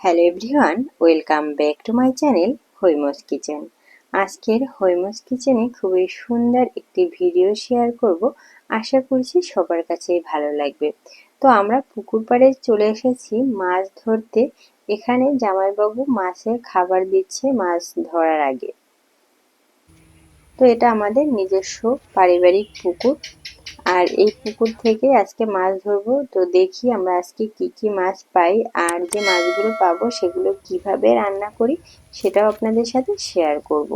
Hello everyone welcome back to my channel Haima's kitchen আজকের হৈমস কিচেনে খুবই সুন্দর একটি ভিডিও শেয়ার করব। আশা করছি সবার কাছেই ভালো লাগবে। তো আমরা পুকুর পাড়ে চলে এসেছি মাছ ধরতে। এখানে জামাইবাবু মাছের খাবার দিচ্ছে মাছ ধরার আগে। তো এটা আমাদের নিজস্ব পারিবারিক পুকুর। আর এই পুকুর থেকে আজকে মাছ ধরবো তো দেখি আমরা আজকে কি কি মাছ পাই আর যে মাছগুলো পাবো সেগুলো কীভাবে রান্না করি সেটাও আপনাদের সাথে শেয়ার করব।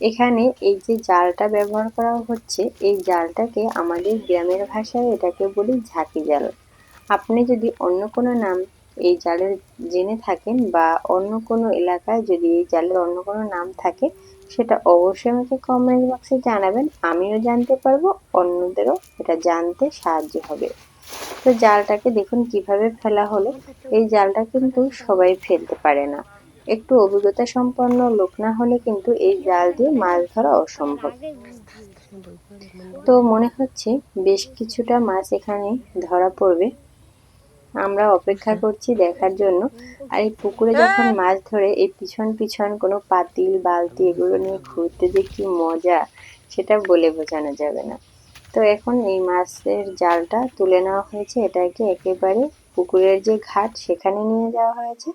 এখানে এই যে জালটা ব্যবহার করা হচ্ছে, এই জালটাকে আমাদের গ্রামের ভাষায় এটাকে বলি ঝাঁকি জাল আপনি যদি অন্য কোনো নাম এই জালের জেনে থাকেন বা অন্য কোনো এলাকায় যদি এই জালের অন্য কোনো নাম থাকে সেটা অবশ্যই আমাকে কমেন্ট বক্সে জানাবেন, আমিও জানতে পারব, অন্যদেরও এটা জানতে সাহায্য হবে। তো জালটাকে দেখুন কীভাবে ফেলা হলো। এই জালটা কিন্তু সবাই ফেলতে পারে না। একটু অভিজ্ঞতা সম্পন্ন লোক না হলে কিন্তু এই জাল দিয়ে মাছ ধরা অসম্ভব। তো মনে হচ্ছে বেশ কিছুটা মাছ এখানে ধরা পড়বে। আমরা অপেক্ষা করছি দেখার জন্য। আর এই পুকুরে যখন মাছ ধরে এই পিছন পিছন কোনো পাতিল বালতি এগুলো নিয়ে ঘুরতে যে কি মজা সেটা বলে বোঝানো যাবে না। তো এখন এই মাছের জালটা তুলে নেওয়া হয়েছে। এটাকে একেবারে পুকুরের যে ঘাট সেখানে নিয়ে যাওয়া হয়েছে।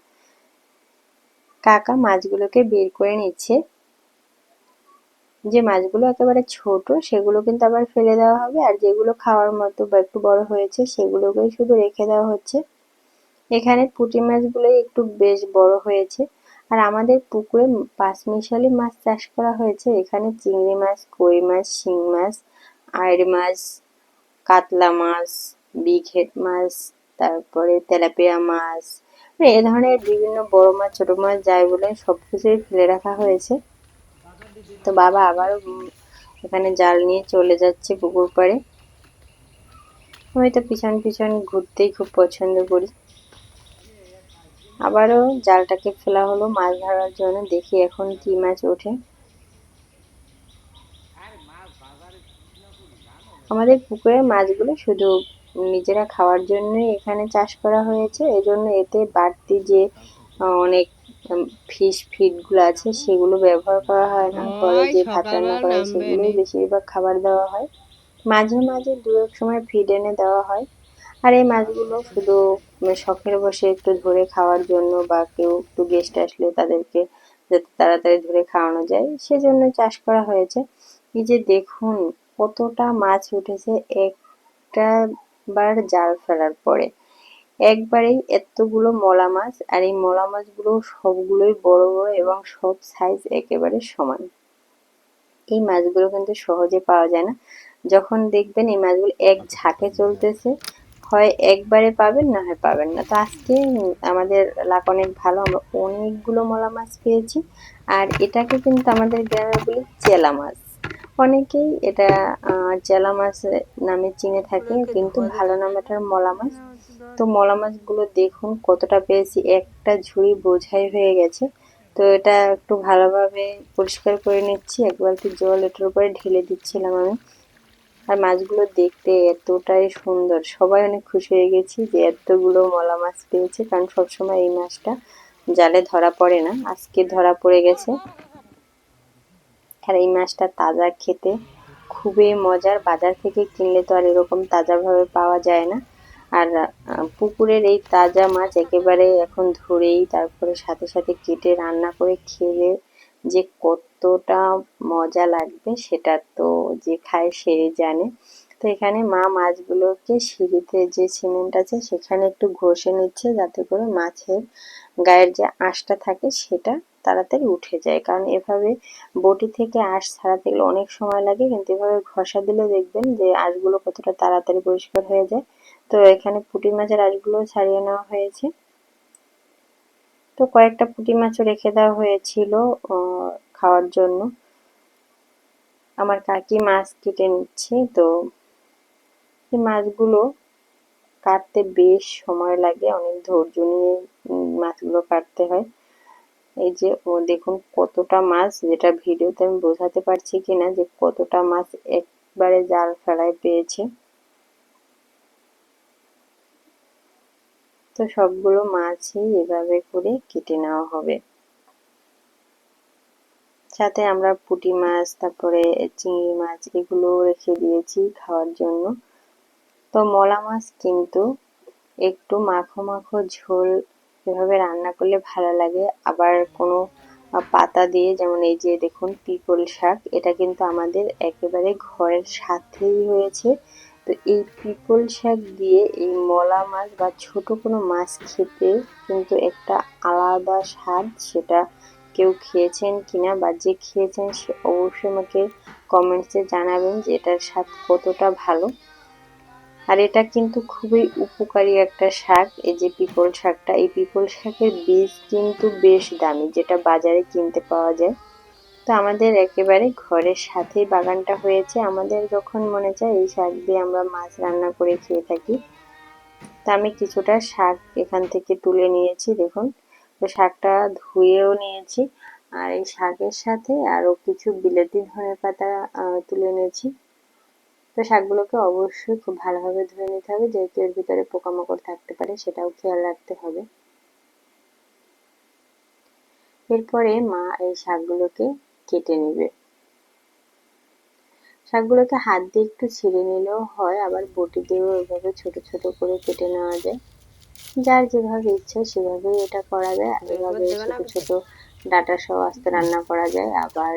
কাকা মাছগুলোকে বের করে নিচ্ছে। যে মাছগুলো একেবারে ছোট, সেগুলো কিন্তু আবার ফেলে দেওয়া হবে। আর যেগুলো খাওয়ার মতো বা একটু বড় হয়েছে, সেগুলোকেই শুধু রেখে দেওয়া হচ্ছে। এখানে পুঁটি মাছগুলোই একটু বেশ বড় হয়েছে। আর আমাদের পুকুরে পাঁচমিশালি মাছ চাষ করা হয়েছে। এখানে চিংড়ি মাছ, কই মাছ, শিং মাছ, আইড় মাছ, কাতলা মাছ বিঘেট মাছ, তারপরে তেলাপিয়া মাছ। মানে এ ধরনের বিভিন্ন বড় মাছ, ছোট মাছ, যাই বলে সব কিছুই ফেলে রাখা হয়েছে। তো বাবা আবারও এখানে জাল নিয়ে চলে যাচ্ছে পুকুর পাড়ে। আমি তো পিছন পিছন ঘুরতেই খুব পছন্দ করি। আবারও জালটাকে ফেলা হলো মাছ ধরার জন্য। দেখি এখন কি মাছ ওঠে। আমাদের পুকুরের মাছগুলো শুধু নিজেরা খাওয়ার জন্যই এখানে চাষ করা হয়েছে। এজন্য এতে বাড়তি যে অনেক ফিশ ফিডগুলো আছে সেগুলো ব্যবহার করা হয় না। পরে যে ভাত রান্না করা হয় সেগুলোই বেশিরভাগ খাবার দেওয়া হয়। মাঝে মাঝে দু এক সময় ফিড এনে দেওয়া হয়। আর এই মাছগুলো শুধু শখের বসে একটু ধরে খাওয়ার জন্য বা কেউ একটু গেস্ট আসলে তাদেরকে যাতে তাড়াতাড়ি ধরে খাওয়ানো যায় সেজন্য চাষ করা হয়েছে। এই যে দেখুন কতটা মাছ উঠেছে একটা বার জাল ফেলার পরে। একবারেই এতগুলো মলা মাছ, আর এই মলা মাছগুলো সবগুলোই বড় বড় এবং সব সাইজ একেবারে সমান। এই মাছগুলো কিন্তু সহজে পাওয়া যায় না। যখন দেখবেন এই মাছগুলো এক ঝাঁকে চলতেছে, হয় একবারে পাবেন না হয় পাবেন না। তো আজকে আমাদের লাক অনেক ভালো, আমরা অনেকগুলো মলা মাছ পেয়েছি। আর এটাকে কিন্তু আমাদের গ্রামে বলি চেলা মাছ। অনেকেই এটা চেলা মাছ নামে চিনে থাকে, কিন্তু ভালো নাম এটার মলা মাছ। তো মলা মাছগুলো দেখুন কতটা পেয়েছি। একটা ঝুড়ি বোঝাই হয়ে গেছে। তো এটা একটু ভালোভাবে পরিষ্কার করে নিচ্ছি। এক বালতি জল এটার উপরে ঢেলে দিচ্ছিলাম আমি। আর মাছগুলো দেখতে এতটাই সুন্দর। সবাই অনেক খুশি হয়ে গেছি যে এতগুলো মলা মাছ পেয়েছে, কারণ সবসময় এই মাছটা জালে ধরা পড়ে না। আজকে ধরা পড়ে গেছে। আর এই মাছটা তাজা খেতে খুবই মজার। বাজার থেকে কিনলে তো আর এরকম তাজাভাবে পাওয়া যায় না। আর পুকুরের এই তাজা মাছ একেবারে এখন ধরেই তারপরে সাথে সাথে কেটে রান্না করে খেলে যে কতটা মজা লাগবে সেটা তো যে খায় সে জানে। তো এখানে মা মাছগুলোকে সিঁড়িতে যে সিমেন্ট আছে সেখানে একটু ঘষে নিচ্ছে যাতে করে মাছের গায়ের যে আঁশটা থাকে সেটা তাড়াতাড়ি উঠে যায়। কারণ এভাবে বটি থেকে আঁশ ছাড়াতে গেলে অনেক সময় লাগে, কিন্তু এভাবে ঘষা দিলে দেখবেন যে আঁশগুলো কতটা তাড়াতাড়ি পরিষ্কার হয়ে যায়। তো এখানে পুঁটি মাছের আঁশগুলো ছাড়িয়ে নেওয়া হয়েছে। তো কয়েকটা পুঁটি মাছও রেখে দেওয়া হয়েছিল খাওয়ার জন্য। আমার কাকি মাছ কেটে নিচ্ছে, তো এই মাছগুলো কাটতে বেশ সময় লাগে, অনেক ধৈর্য নিয়ে মাছগুলো কাটতে হয়। এই যে, ও, দেখুন কতটা মাছ, যেটা ভিডিওতে আমি বোঝাতে পারছি কিনা যে কতটা মাছ একবারে জাল ফেলায় পেয়েছে। তো সবগুলো মাছই এভাবে করে কেটে নেওয়া হবে। সাথে আমরা পুঁটি মাছ, তারপরে চিংড়ি মাছ এগুলো রেখে দিয়েছি খাওয়ার জন্য। তো মলা মাছ কিন্তু একটু মাখো মাখো ঝোল এভাবে রান্না করলে ভালো লাগে। আবার কোনো পাতা দিয়ে, যেমন এই যে দেখুন, পিপল শাক, এটা কিন্তু আমাদের একেবারে ঘরের সাথেই হয়েছে। তো এই পিপল শাক দিয়ে এই মলা মাছ বা ছোট কোনো মাছ খেতে কিন্তু একটা আলাদা স্বাদ সেটা কেউ খেয়েছেন কিনা বা যে খেয়েছেন সে অবশ্যই আমাকে কমেন্টসে জানাবেন যে এটার স্বাদ কতটা ভালো। আর এটা কিন্তু খুবই উপকারী একটা শাক, এই যে পিপল শাকটা। এই পিপল শাকের বীজ কিন্তু বেশ দামি, যেটা বাজারে কিনতে পাওয়া যায়। তো আমাদের একেবারে ঘরের সাথেই বাগানটা হয়েছে। আমাদের যখন মনে চায় এই শাক দিয়ে আমরা মাছ রান্না করে খেয়ে থাকি। তা আমি কিছুটা শাক এখান থেকে তুলে নিয়েছি, দেখুন। তো শাকটা ধুয়েও নিয়েছি আর এই শাকের সাথে আরও কিছু বিলেতি ধনে পাতা তুলে নিয়েছি। তো শাকগুলোকে অবশ্যই খুব ভালোভাবে ধুয়ে নিতে হবে, যেহেতু এর ভিতরে পোকামাকড় থাকতে পারে, সেটাও খেয়াল রাখতে হবে। এরপরে মা এই শাকগুলোকে কেটে নেবে। শাকগুলোকে হাত দিয়ে একটু ছিঁড়ে নিলেও হয় আবার বটি দিয়েও এভাবে ছোট ছোট করে কেটে নেওয়া যায়। যার যেভাবে ইচ্ছা সেভাবেই এটা করা যায় আর এভাবে ছোট ছোট ডাটা সহ আস্তে রান্না করা যায় আবার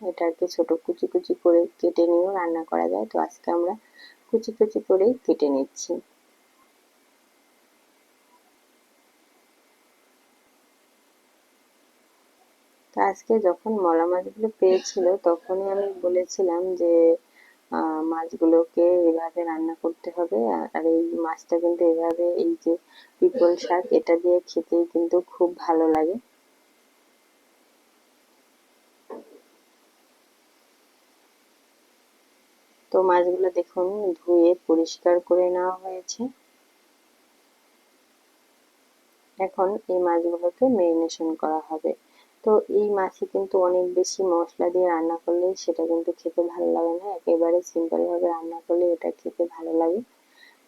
এটাকে ছোট কুচি কুচি করে কেটে নিয়েও রান্না করা যায়। তো আজকে আমরা কুচি কুচি করেই কেটে নিচ্ছি। তো আজকে যখন মলা মাছগুলো পেয়েছিল, তখনই আমি বলেছিলাম যে মাছগুলোকে এভাবে রান্না করতে হবে। আর এই মাছটা কিন্তু এভাবে এই যে পিপল শাক, এটা দিয়ে খেতে কিন্তু খুব ভালো লাগে। তো মাছগুলো দেখুন, ধুয়ে পরিষ্কার করে নেওয়া হয়েছে। এখন এই মাছগুলোকে মেরিনেশন করা হবে। তো এই মাছে কিন্তু অনেক বেশি মশলা দিয়ে রান্না করলে সেটা কিন্তু খেতে ভালো লাগে না। একেবারে সিম্পলভাবে রান্না করলে এটা খেতে ভালো লাগে।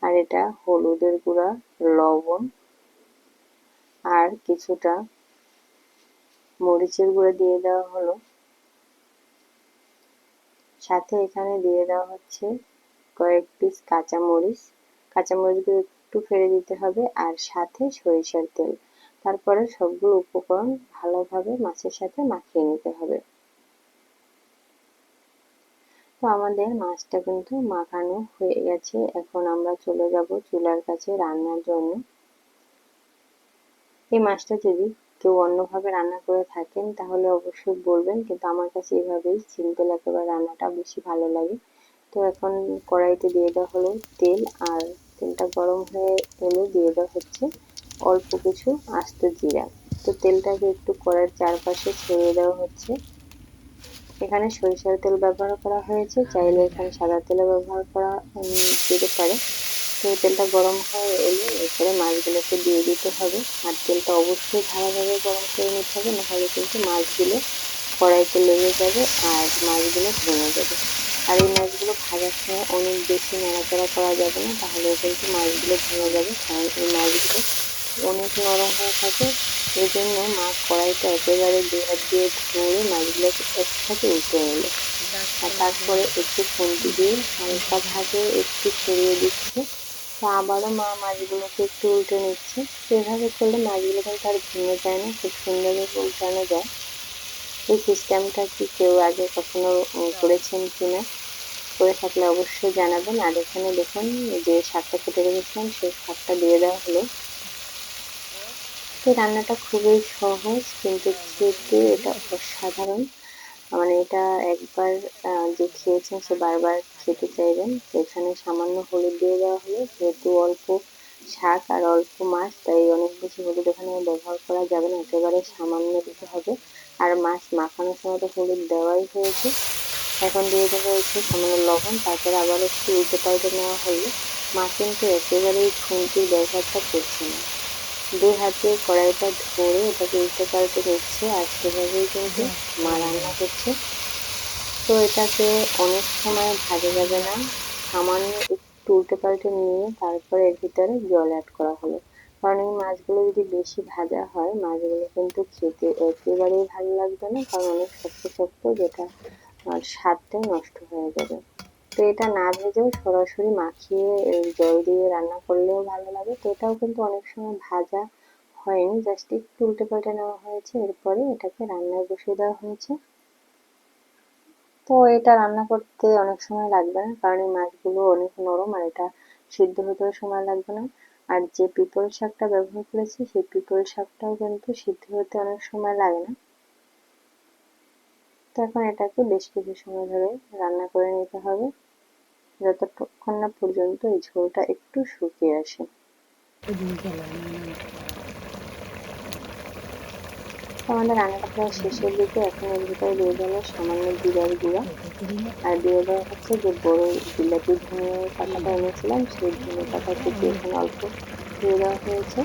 আর এটা হলুদের গুঁড়া, লবণ আর কিছুটা মরিচের গুঁড়া দিয়ে দেওয়া হলো। সাথে এখানে দিয়ে দেওয়া হচ্ছে কয়েক পিস কাঁচামরিচ। কাঁচামরিচগুলো একটু ফেলে দিতে হবে আর সাথে সরিষার তেল। তারপরে সবগুলো উপকরণ ভালোভাবে মাছের সাথে মাখিয়ে নিতে হবে। তো আমাদের মাছটা কিন্তু মাখানো হয়ে গেছে। এখন আমরা চলে যাব চুলার কাছে রান্নার জন্য। এই মাছটা যদি কেউ অন্যভাবে রান্না করে থাকেন, তাহলে অবশ্যই বলবেন, কিন্তু আমার কাছে এইভাবেই সিম্পল একেবারে রান্নাটা বেশি ভালো লাগে। তো এখন কড়াইতে দিয়ে দেওয়া হলো তেল, আর তেলটা গরম হয়ে এলে দিয়ে দেওয়া হচ্ছে অল্প কিছু আস্ত জিরা। তো তেলটাকে একটু কড়াইয়ের চারপাশে ছড়িয়ে দেওয়া হচ্ছে। এখানে সরিষার তেল ব্যবহার করা হয়েছে। চাইলে এখানে সাদা তেলও ব্যবহার করা যেতে পারে। তো তেলটা গরম হয়ে এলে এরপরে মাছগুলোকে দিয়ে দিতে হবে। আর তেলটা অবশ্যই ভালোভাবে গরম করে নিতে হবে, নাহলে কিন্তু মাছগুলো কড়াইতে লেগে যাবে আর মাছগুলো ভেঙে যাবে। আর এই মাছগুলো ভাজার সময় অনেক বেশি নাড়াচাড়া করা যাবে না তাহলে কিন্তু মাছগুলো ভেঙে যাবে। কারণ এই মাছগুলো অনেক নরম হয়ে থাকে এই জন্য মাছ কড়াইটা একেবারে দু হাত দিয়ে ধরে মাছগুলোকে একসাথে উঠে নিল। আর তারপরে একটু খুন্তি দিয়ে হালকা ভাবে একটু ছড়িয়ে দিচ্ছে। তো আবারও মা মাছগুলোকে একটু উল্টে নিচ্ছে। সেভাবে করলে মাছগুলো কিন্তু আর ভেঙে যায় না, খুব সুন্দরভাবে উল্টানো যায়। এই সিস্টেমটা কি কেউ আগে কখনো করেছেন কি না করে থাকলে অবশ্যই জানাবেন। আর এখানে দেখুন, যে শাকটা কেটে রেখেছিলাম, সেই শাকটা দিয়ে দেওয়া হলো। তো রান্নাটা খুবই সহজ, কিন্তু খেতে এটা অসাধারণ। মানে এটা একবার যে খেয়েছেন সে বারবার খেতে চাইবেন। এখানে সামান্য হলুদ দিয়ে দেওয়া হলো, যেহেতু অল্প শাক আর অল্প মাছ, তাই অনেক বেশি হলুদ এখানে ব্যবহার করা যাবে না, একেবারে সামান্য দিতে হবে। আর মাছ মাখানোর সময় তো হলুদ দেওয়াই হয়েছে। এখন দিয়ে দেওয়া হয়েছে সামান্য লবণ, তারপরে আবার একটু উল্টে পাল্টে নেওয়া হলো। মা কিন্তু একেবারেই খুন্তির ব্যবহারটা করছে না। দুই হাতে কড়াইটা ধরে এটাকে উল্টে পাল্টে নিচ্ছে আর সেভাবেই কিন্তু মা রান্না করছে। তো এটাকে অনেক সময় ভাজা যাবে না। সামান্য একটু উল্টে পাল্টে নিয়ে তারপরে এর ভিতরে জল অ্যাড করা হলো। কারণ এই মাছগুলো যদি বেশি ভাজা হয় মাছগুলো কিন্তু খেতে একেবারেই ভালো লাগবে না। কারণ অনেক শক্ত শক্ত যেটা আর স্বাদটাই নষ্ট হয়ে যাবে। তো এটা না ভেজেও সরাসরি মাখিয়ে জল দিয়ে রান্না করলেও ভালো লাগে। তো এটাও কিন্তু অনেক সময় ভাজা হয়নি, জাস্ট একটু উল্টে পাল্টে নেওয়া হয়েছে। এরপরে এটাকে রান্নায় বসিয়ে দেওয়া হয়েছে। তো এটা রান্না করতে অনেক সময় লাগবে না, কারণ এই মাছগুলো অনেক নরম আর এটা সিদ্ধ হতেও সময় লাগবে না। আর যে পিপল শাকটা ব্যবহার করেছি, সেই পিপল শাকটাও কিন্তু সিদ্ধ হতে অনেক সময় লাগে না। তো এখন এটাকে বেশ কিছু সময় ধরে রান্না করে নিতে হবে। যতক্ষণ না পর্যন্ত এই ঝোলটা একটু শুকিয়ে আসে। আমাদের রান্নাটা প্রায় শেষের দিকে, এখন এর ভিতরে দিয়ে দেবো সামান্য জিরার গুঁড়া। আর দিয়ে দেওয়া হচ্ছে যে বড় বিলাতি ধনে পাতাটা এনেছিলাম, সেই ধনে পাতা থেকে এখানে অল্প দিয়ে দেওয়া হয়েছে।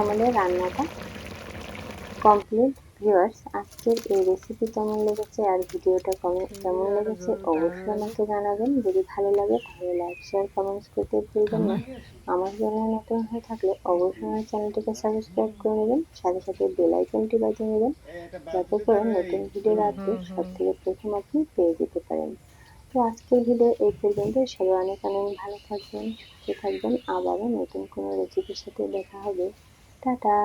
আমাদের রান্নাটা কমপ্লিট ভিউয়ার্স আজকের এই রেসিপি কেমন লেগেছে আর ভিডিওটা কমে কেমন লেগেছে অবশ্যই আমাকে জানাবেন। যদি ভালো লাগে, তাহলে লাইক শেয়ার কমেন্টস করতে ভুলবেন না। আমার চ্যানেল নতুন হয়ে থাকলে অবশ্যই আমার চ্যানেলটিকে সাবস্ক্রাইব করে নেবেন। সাথে সাথে বেল আইকনটি বাজিয়ে নেবেন। যাতে করে নতুন ভিডিওর আপডেট সব থেকে প্রথম আপনি পেয়ে যেতে পারেন। তো আজকের ভিডিও এই পর্যন্ত। সবাই অনেক অনেক ভালো থাকবেন, সুস্থ থাকবেন। আবারও নতুন কোনো রেসিপির সাথে দেখা হবে। টাটা!